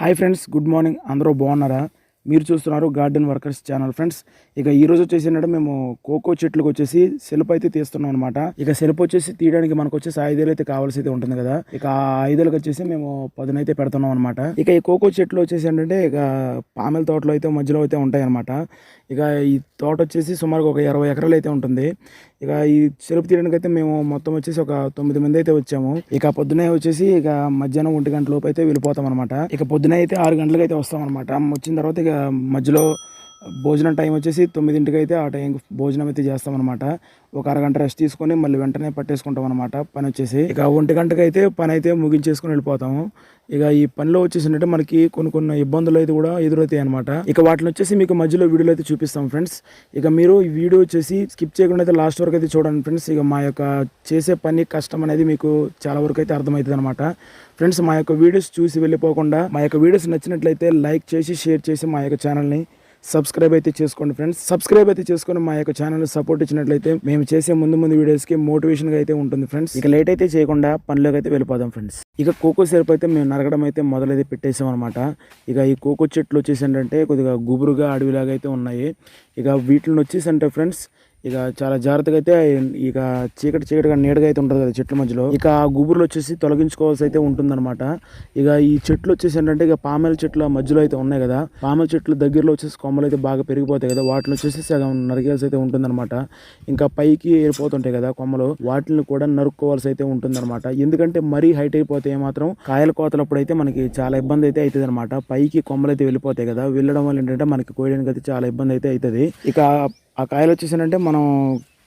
Hi friends good morning. అందరూ బాగున్నారా? మీరు చూస్తున్నారు గార్డెన్ వర్కర్స్ ఛానల్ ఫ్రెండ్స్ ఇక ఈ రోజు వచ్చేసి ఏంటంటే మేము కోకో చెట్లకు వచ్చేసి సెల్ఫ్ అయితే తీస్తున్నాం అనమాట ఇక సెలుపు వచ్చేసి తీయడానికి మనకు వచ్చేసి ఐదేళ్ళు అయితే కావాల్సి అయితే ఉంటుంది కదా. ఇక ఐదేళ్ళకి వచ్చేసి మేము పదునైతే పెడుతున్నాం అనమాట ఇక ఈ కోకో చెట్లు వచ్చేసి ఏంటంటే ఇక పామెల తోటలో అయితే మధ్యలో అయితే ఉంటాయి అనమాట ఇక ఈ తోట వచ్చేసి సుమారుగా ఒక ఇరవై ఎకరాలు అయితే ఉంటుంది. ఇక ఈ సెలుపు తీయడానికి అయితే మేము మొత్తం వచ్చేసి ఒక తొమ్మిది మంది అయితే వచ్చాము. ఇక పొద్దునే వచ్చేసి ఇక మధ్యాహ్నం ఒంటి గంట లోపు అయితే వెళ్ళిపోతాం అనమాట ఇక పొద్దున అయితే ఆరు గంటలకు అయితే వస్తాం అనమాట వచ్చిన తర్వాత ఇక మధ్యలో భోజనం టైం వచ్చేసి తొమ్మిదింటికి అయితే ఆ టైం భోజనం అయితే చేస్తాం అనమాట ఒక అరగంట రెస్ట్ తీసుకొని మళ్ళీ వెంటనే పట్టేసుకుంటాం అనమాట పని వచ్చేసి. ఇక ఒంటి గంటకి అయితే పని అయితే ముగించేసుకుని వెళ్ళిపోతాము. ఇక ఈ పనిలో వచ్చేసినట్టు మనకి కొన్ని కొన్ని ఇబ్బందులు అయితే కూడా ఎదురవుతాయి అనమాట ఇక వాటిని వచ్చేసి మీకు మధ్యలో వీడియోలు అయితే చూపిస్తాం ఫ్రెండ్స్. ఇక మీరు ఈ వీడియో వచ్చేసి స్కిప్ చేయకుండా అయితే లాస్ట్ వరకు అయితే చూడండి ఫ్రెండ్స్. ఇక మా యొక్క చేసే పని కష్టం అనేది మీకు చాలా వరకు అయితే అర్థమవుతుంది అనమాట ఫ్రెండ్స్ మా యొక్క వీడియోస్ చూసి వెళ్ళిపోకుండా మా యొక్క వీడియోస్ నచ్చినట్లయితే లైక్ చేసి షేర్ చేసి మా యొక్క ఛానల్ని సబ్స్క్రైబ్ అయితే చేసుకోండి ఫ్రెండ్స్. సబ్స్క్రైబ్ అయితే చేసుకొని మా యొక్క ఛానల్ సపోర్ట్ ఇచ్చినట్లయితే మేము చేసే ముందు ముందు వీడియోస్కి మోటివేషన్గా మోటివేషన్గా అయితే ఉంటుంది ఫ్రెండ్స్. ఇక లేట్ అయితే చేయకుండా పనిలోకి అయితే వెళ్ళిపోదాం ఫ్రెండ్స్. ఇక కోకో సేపు అయితే మేము నరగడం అయితే మొదలైతే పెట్టేసాం అనమాట ఇక ఈ కోకో చెట్లు వచ్చేసి ఏంటంటే కొద్దిగా గుబురుగా అడవిలాగా అయితే ఉన్నాయి. ఇక వీటిని వచ్చేసి అంటే ఫ్రెండ్స్ ఇక చాలా జాగ్రత్తగా అయితే ఇక చీకటి చీకటిగా నీడగా అయితే ఉంటుంది కదా చెట్ల మధ్యలో. ఇక ఆ గుబురులు వచ్చేసి తొలగించుకోవాల్సి అయితే ఉంటుందన్నమాట. ఇక ఈ చెట్లు వచ్చేసి ఏంటంటే ఇక పామెల చెట్ల మధ్యలో అయితే ఉన్నాయి కదా. పామెల చెట్లు దగ్గరలో వచ్చేసి కొమ్మలు అయితే బాగా పెరిగిపోతాయి కదా. వాటిని వచ్చేసి సగం నరికేయాల్సి అయితే ఉంటుందన్నమాట. ఇంకా పైకి ఏరిపోతుంటాయి కదా కొమ్మలు. వాటిని కూడా నరుక్కోవాల్సి అయితే ఉంటుందన్నమాట. ఎందుకంటే మరీ హైట్ అయిపోతే మాత్రం కాయల కోతలప్పుడు అయితే మనకి చాలా ఇబ్బంది అయితే అవుతుంది అనమాట పైకి కొమ్మలు అయితే వెళ్ళిపోతాయి కదా. వెళ్ళడం వల్ల ఏంటంటే మనకి కోయడానికి అయితే చాలా ఇబ్బంది అయితే అవుతుంది ఇక ఆ కాయలు వచ్చేసానంటే మనం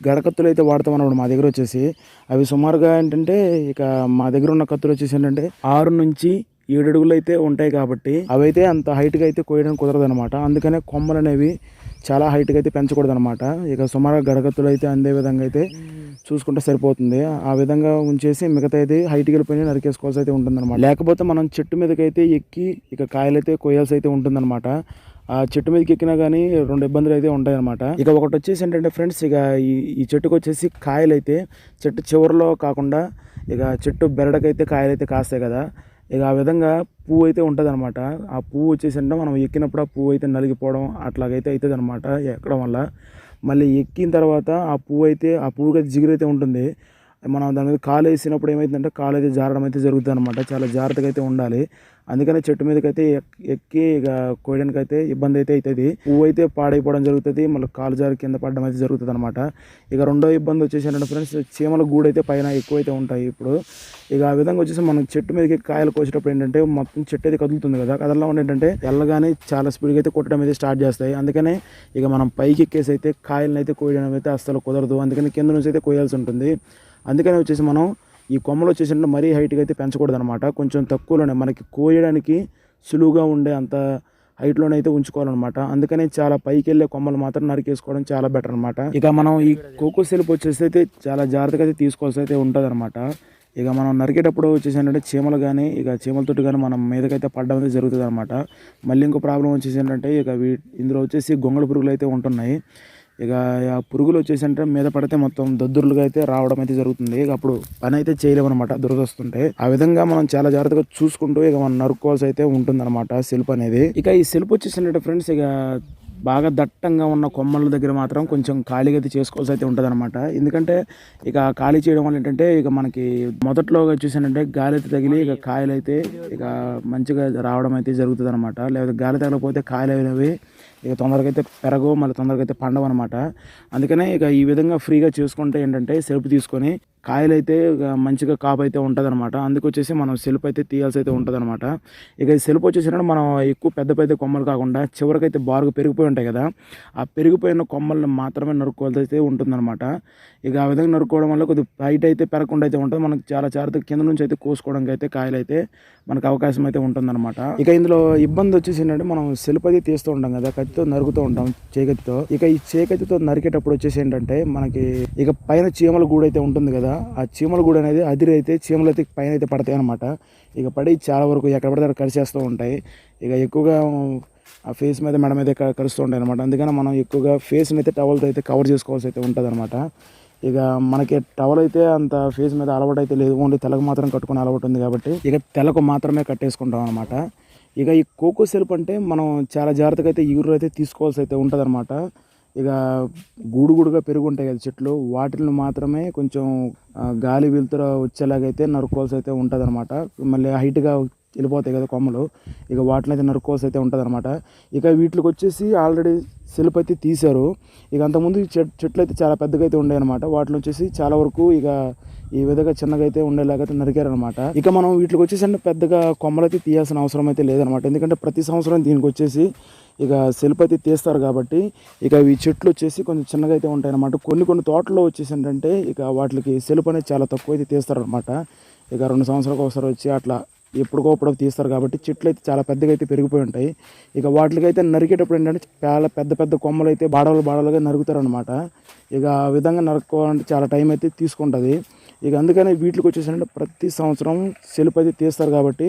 గడకత్తులు అయితే వాడతాం అన్నమాట మా దగ్గర వచ్చేసి. అవి సుమారుగా ఏంటంటే ఇక మా దగ్గర ఉన్న కత్తులు వచ్చేసి ఏంటంటే ఆరు నుంచి ఏడు అడుగులు అయితే ఉంటాయి కాబట్టి అవి అయితే అంత హైట్గా అయితే కోయడం కుదరదు అనమాట అందుకనే కొమ్మలు అనేవి చాలా హైట్గా అయితే పెంచకూడదు అనమాట ఇక సుమారుగా గడకత్తులు అయితే అందే విధంగా అయితే చూసుకుంటే సరిపోతుంది. ఆ విధంగా ఉంచేసి మిగతా అయితే హైట్కి వెళ్ళిపోయి నరికేసుకోవాల్సి అయితే ఉంటుందన్నమాట. లేకపోతే మనం చెట్టు మీదకైతే ఎక్కి ఇక కాయలు అయితే కోయాల్సి అయితే ఉంటుందన్నమాట. ఆ చెట్టు మీదకి ఎక్కినా కానీ రెండు ఇబ్బందులు అయితే ఉంటాయి అనమాట ఇక ఒకటి వచ్చేసి ఏంటంటే ఫ్రెండ్స్ ఇక ఈ చెట్టుకు వచ్చేసి కాయలు అయితే చెట్టు చివరిలో కాకుండా ఇక చెట్టు బెరడకైతే కాయలు అయితే కాస్తాయి కదా. ఇక ఆ విధంగా పువ్వు అయితే ఉంటుంది అనమాట ఆ పువ్వు వచ్చేసి అంటే మనం ఎక్కినప్పుడు ఆ పువ్వు అయితే నలిగిపోవడం అట్లాగైతే అవుతుంది అనమాట ఎక్కడం వల్ల. మళ్ళీ ఎక్కిన తర్వాత ఆ పువ్వు అయితే ఆ పువ్వుకి అయితే జిగురైతే ఉంటుంది. మనం దాని మీద కాలు వేసినప్పుడు ఏమైతుందంటే కాలు అయితే జారడం అయితే జరుగుతుంది అనమాట చాలా జాగ్రత్తగా అయితే ఉండాలి. అందుకనే చెట్టు మీదకైతే ఎక్కి ఇక కోయడానికి అయితే ఇబ్బంది అయితే అవుతుంది పువ్వు అయితే పాడైపోవడం జరుగుతుంది మళ్ళీ కాలు జారి కింద పడడం అయితే జరుగుతుంది అనమాట ఇక రెండో ఇబ్బంది వచ్చేసి ఏంటంటే ఫ్రెండ్స్ చీమల గూడు అయితే పైన ఎక్కువైతే ఉంటాయి ఇప్పుడు. ఇక ఆ విధంగా వచ్చేసి మనం చెట్టు మీదకి కాయలు కోసేటప్పుడు ఏంటంటే మొత్తం చెట్టు అయితే కదులుతుంది కదా. కదలడం వల్ల ఏంటంటే ఎల్లగానే చాలా స్పీడ్గా అయితే కొట్టడం అయితే స్టార్ట్ చేస్తాయి. అందుకనే ఇక మనం పైకి ఎక్కేసి అయితే కాయలను అయితే కోయడం అయితే అస్సలు కుదరదు. అందుకని కింద నుంచి అయితే కోయాల్సి ఉంటుంది. అందుకని వచ్చేసి మనం ఈ కొమ్మలు వచ్చేసి మరీ హైట్గా అయితే పెంచకూడదు అనమాట కొంచెం తక్కువలోనే మనకి కోయడానికి సులువుగా ఉండే అంత హైట్లోనే అయితే ఉంచుకోవాలన్నమాట. అందుకనే చాలా పైకి వెళ్ళే కొమ్మలు మాత్రం నరికేసుకోవడం చాలా బెటర్ అనమాట ఇక మనం ఈ కోకో సెల్ఫ్ వచ్చేసి అయితే చాలా జాగ్రత్తగా అయితే తీసుకోవాల్సి అయితే ఉంటుంది ఇక మనం నరికేటప్పుడు వచ్చేసి ఏంటంటే చీమలు కానీ ఇక చీమలతోటి కానీ మనం మీదకైతే పడడం అయితే జరుగుతుంది అనమాట మళ్ళీ ఇంకో ప్రాబ్లం వచ్చేసి ఏంటంటే ఇక ఇందులో వచ్చేసి గొంగళ పురుగులు అయితే ఉంటున్నాయి. ఇక ఆ పురుగులు వచ్చేసి అంటే మీద పడితే మొత్తం దద్దుర్లుగా అయితే రావడం అయితే జరుగుతుంది. ఇక అప్పుడు పని అయితే చేయలేమన్నమాట దురదొస్తుంటే ఆ విధంగా మనం చాలా జాగ్రత్తగా చూసుకుంటూ ఇక మనం నరుక్కోవాల్సి అయితే ఉంటుందన్నమాట సెల్ఫ్ అనేది. ఇక ఈ సెల్ఫ్ వచ్చేసి ఫ్రెండ్స్ ఇక బాగా దట్టంగా ఉన్న కొమ్మల దగ్గర మాత్రం కొంచెం ఖాళీగా అయితే చేసుకోవాల్సి అయితే ఉంటుంది అనమాట ఎందుకంటే ఇక ఖాళీ చేయడం వల్ల ఏంటంటే ఇక మనకి మొదట్లో చూసానంటే గాలి అయితే తగిలి ఇక కాయలు అయితే ఇక మంచిగా రావడం అయితే జరుగుతుంది అనమాట లేదా గాలి తగలకపోతే కాయలు అనేవి ఇక తొందరగా అయితే పెరగవు మళ్ళీ తొందరగా అయితే పండవు అనమాట అందుకనే ఇక ఈ విధంగా ఫ్రీగా చేసుకుంటే ఏంటంటే సెల్ఫ్ తీసుకొని కాయలు అయితే ఇక మంచిగా కాపు అయితే ఉంటుంది అనమాట అందుకొచ్చేసి మనం సెల్ఫ్ అయితే తీయాల్సి అయితే ఉంటుంది అనమాట ఇక ఈ సెల్ఫ్ వచ్చేసినప్పుడు మనం ఎక్కువ పెద్ద పెద్ద కొమ్మలు కాకుండా చివరికైతే బారుగా పెరిగిపోయి ఉంటాయి కదా ఆ పెరిగిపోయిన కొమ్మలను మాత్రమే నరుక్కోవాల్సి అయితే ఉంటుందన్నమాట. ఇక ఆ విధంగా నరుక్కోవడం వల్ల కొద్దిగా బయట అయితే పెరగకుండా అయితే ఉంటుంది. మనకు చాలా జాగ్రత్త కింద నుంచి అయితే కోసుకోవడానికి అయితే కాయలు అయితే మనకు అవకాశం అయితే ఉంటుందన్నమాట. ఇక ఇందులో ఇబ్బంది వచ్చేసి ఏంటంటే మనం సెల్ఫ్ అయితే తీస్తూ ఉంటాం కదా కత్తితో నరుకుతూ ఉంటాం చేకత్తితో. ఇక ఈ చేకత్తితో నరికేటప్పుడు వచ్చేసి ఏంటంటే మనకి ఇక పైన చీమల గూడు అయితే ఉంటుంది కదా ఆ చీమల కూడా అనేది అదిరి అయితే చీమలు అయితే పైన అయితే పడతాయి అనమాట ఇక పడి చాలా వరకు ఎక్కడ పడితే అక్కడ కరిచేస్తూ ఉంటాయి. ఇక ఎక్కువగా ఆ ఫేస్ మీద మెడ మీద క- కరుస్తూ ఉంటాయి అనమాట అందుకని మనం ఎక్కువగా ఫేస్ని అయితే టవల్తో అయితే కవర్ చేసుకోవాల్సి అయితే ఉంటుంది ఇక మనకి టవల్ అయితే అంత ఫేస్ మీద అలవాటు అయితే లేదు. ఓన్లీ తెలకు మాత్రం కట్టుకునే అలవాటు ఉంది కాబట్టి ఇక తెలకు మాత్రమే కట్టేసుకుంటాం అనమాట ఇక ఈ కోకో సెల్ఫ్ అంటే మనం చాలా జాగ్రత్తగా అయితే ఈగురు అయితే తీసుకోవాల్సి అయితే ఉంటుంది ఇక గూడు గూడుగా పెరుగు ఉంటాయి కదా చెట్లు. వాటిని మాత్రమే కొంచెం గాలి వెలుతురు వచ్చేలాగైతే నరుక్కోవాల్సి అయితే ఉంటుంది అనమాట మళ్ళీ హైట్గా వెళ్ళిపోతాయి కదా కొమ్మలు. ఇక వాటిని అయితే నరుక్కోవాల్సి అయితే ఉంటుంది అనమాట ఇక వీటికి వచ్చేసి ఆల్రెడీ సెల్ఫ్ అయితే తీశారు. ఇక అంతకుముందు చెట్ చెట్లు అయితే చాలా పెద్దగా అయితే ఉండే అనమాట వాటిని వచ్చేసి చాలా వరకు ఇక ఈ విధంగా చిన్నగా అయితే ఉండేలాగా అయితే నరికారనమాట ఇక మనం వీటికి వచ్చేసి అంటే పెద్దగా కొమ్మలు అయితే తీయాల్సిన అవసరం అయితే లేదనమాట ఎందుకంటే ప్రతి సంవత్సరం దీనికి వచ్చేసి ఇక సెల్ఫ్ అయితే తీస్తారు కాబట్టి ఇక ఈ చెట్లు వచ్చేసి కొంచెం చిన్నగా అయితే ఉంటాయి అనమాట కొన్ని కొన్ని తోటల్లో వచ్చేసి ఏంటంటే ఇక వాటికి సెల్ఫ్ అనేది చాలా తక్కువ అయితే తీస్తారు అనమాట ఇక రెండు సంవత్సరాలకు ఒకసారి వచ్చి అట్లా ఎప్పుడుకోప్పుడు తీస్తారు కాబట్టి చెట్లు అయితే చాలా పెద్దగా అయితే పెరిగిపోయి ఉంటాయి. ఇక వాటికైతే నరికేటప్పుడు ఏంటంటే చాలా పెద్ద పెద్ద కొమ్మలు అయితే బాడలు బాడలుగా నరుకుతారు అనమాట ఇక ఆ విధంగా నరుక్కోవాలంటే చాలా టైం అయితే తీసుకుంటుంది. ఇక అందుకనే వీటికి వచ్చేసంటే ప్రతి సంవత్సరం సెలుపు అయితే తీస్తారు కాబట్టి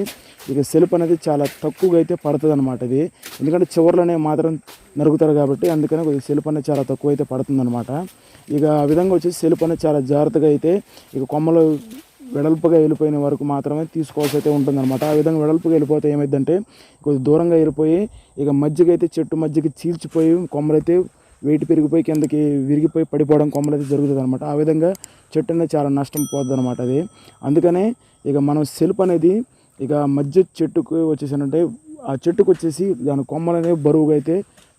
ఇక సెలుపు అనేది చాలా తక్కువగా అయితే పడుతుంది అనమాట ఇది. ఎందుకంటే చివర్లోనే మాత్రం నరుకుతారు కాబట్టి అందుకనే కొద్దిగా సెల్ఫ్ అనేది చాలా తక్కువ అయితే పడుతుంది అనమాట ఇక ఆ విధంగా వచ్చేసి సెలుపు అనేది చాలా జాగ్రత్తగా అయితే ఇక కొమ్మలు వెడల్పుగా వెళ్ళిపోయిన వరకు మాత్రమే తీసుకోవాల్సి అయితే ఉంటుందన్నమాట. ఆ విధంగా వెడల్పుగా వెళ్ళిపోతే ఏమైందంటే కొద్ది దూరంగా వెళ్ళిపోయి ఇక మజ్జిగ అయితే చెట్టు మజ్జిగ చీల్చిపోయి కొమ్మలైతే వెయిట్ పెరిగిపోయి కిందకి విరిగిపోయి పడిపోవడం కొమ్మలు అయితే జరుగుతుంది అనమాట ఆ విధంగా చెట్టు అనేది చాలా నష్టం పోద్ది అనమాట అది. అందుకనే ఇక మనం సెల్ఫ్ అనేది ఇక మధ్య చెట్టుకు వచ్చేసానంటే ఆ చెట్టుకు వచ్చేసి దాని కొమ్మలు అనేవి బరువుగా అయితే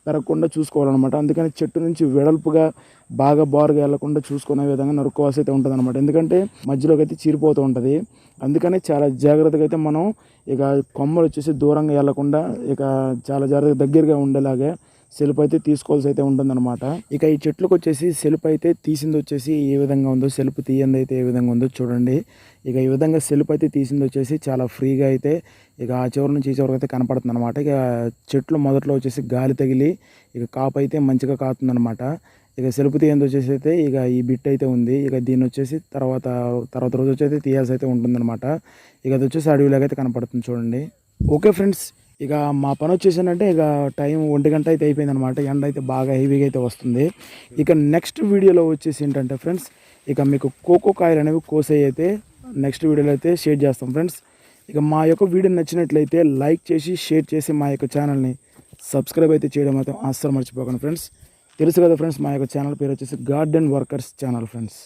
పెరగకుండా చూసుకోవాలన్నమాట. అందుకని చెట్టు నుంచి వెడల్పుగా బాగా బారుగా వెళ్ళకుండా చూసుకునే విధంగా నరుక్కోవాల్సి అయితే ఉంటుంది అనమాట ఎందుకంటే మధ్యలోకి అయితే చీరిపోతూ ఉంటుంది. అందుకని చాలా జాగ్రత్తగా అయితే మనం ఇక కొమ్మలు వచ్చేసి దూరంగా వెళ్ళకుండా ఇక చాలా జాగ్రత్తగా దగ్గరగా ఉండేలాగా సెల్ఫ్ అయితే తీసుకోవాల్సి అయితే ఉంటుందన్నమాట. ఇక ఈ చెట్లకు వచ్చేసి సెల్ఫ్ అయితే తీసింది వచ్చేసి ఏ విధంగా ఉందో సెల్ఫ్ తీయంది అయితే ఏ విధంగా ఉందో చూడండి. ఇక ఈ విధంగా సెల్ఫ్ అయితే తీసింది వచ్చేసి చాలా ఫ్రీగా అయితే ఇక ఆ చివరి నుంచి ఈ చివరికి అయితే కనపడుతుంది అనమాట ఇక చెట్లు మొదట్లో వచ్చేసి గాలి తగిలి ఇక కాపు అయితే మంచిగా కాతుందనమాట ఇక సెల్ఫ్ తీయంది వచ్చేసి అయితే ఇక ఈ బిట్ అయితే ఉంది. ఇక దీన్ని వచ్చేసి తర్వాత తర్వాత రోజు వచ్చి అయితే తీయాల్సి అయితే ఉంటుందన్నమాట. ఇక అది వచ్చేసి అడవిలాగా అయితే కనపడుతుంది చూడండి. ఓకే ఫ్రెండ్స్ ఇక మా పని వచ్చేసిందంటే ఇక టైం ఒంటి గంట అయితే అయిపోయింది అనమాట ఎండ అయితే బాగా హెవీగా అయితే వస్తుంది. ఇక నెక్స్ట్ వీడియోలో వచ్చేసి ఏంటంటే ఫ్రెండ్స్ ఇక మీకు కోకో కాయలు అనేవి కోసే అయితే నెక్స్ట్ వీడియోలో అయితే షేర్ చేస్తాం ఫ్రెండ్స్. ఇక మా యొక్క వీడియో నచ్చినట్లయితే లైక్ చేసి షేర్ చేసి మా యొక్క ఛానల్ని సబ్స్క్రైబ్ అయితే చేయడం మాత్రం అస్సలు మర్చిపోకండి ఫ్రెండ్స్. తెలుసు కదా ఫ్రెండ్స్ మా యొక్క ఛానల్ పేరు వచ్చేసి గార్డెన్ వర్కర్స్ ఛానల్ ఫ్రెండ్స్.